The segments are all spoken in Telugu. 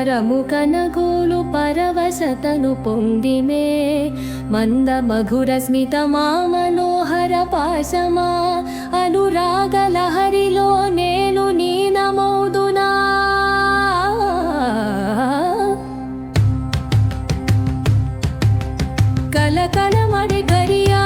పరము కనగోలు పరవశతను పొంది మంద మధుర స్మిత మనోహర పాశమా. అనురాగ లహరిలో నేను నీ కలకల కలకలమడి గరియా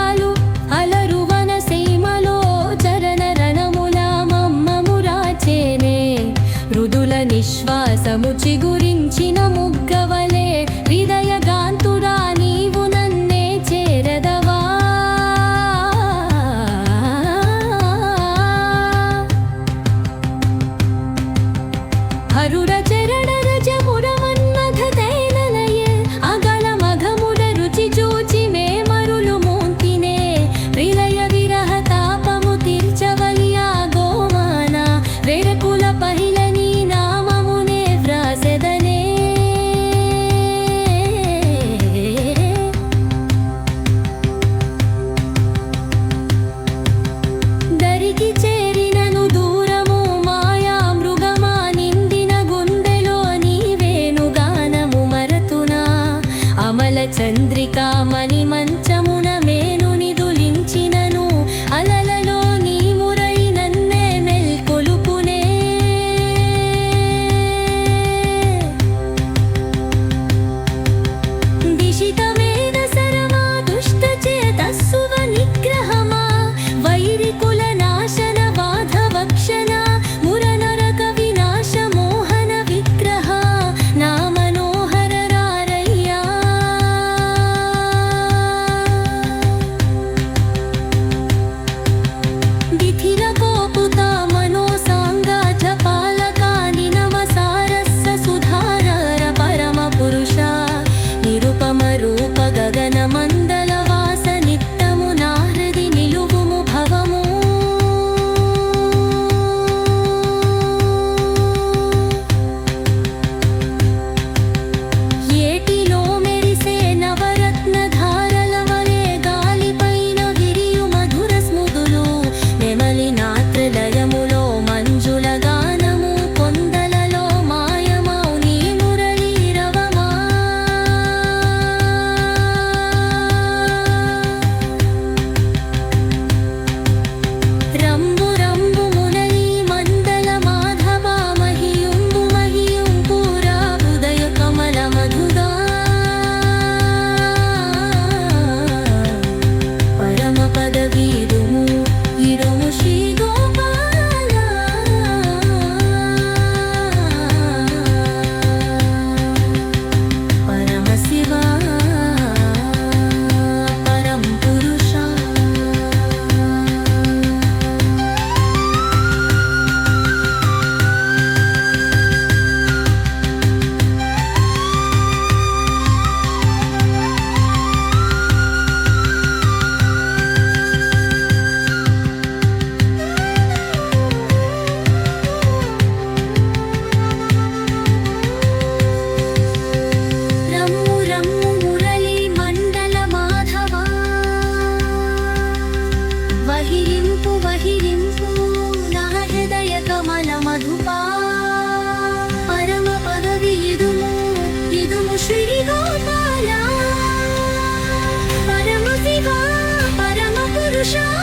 生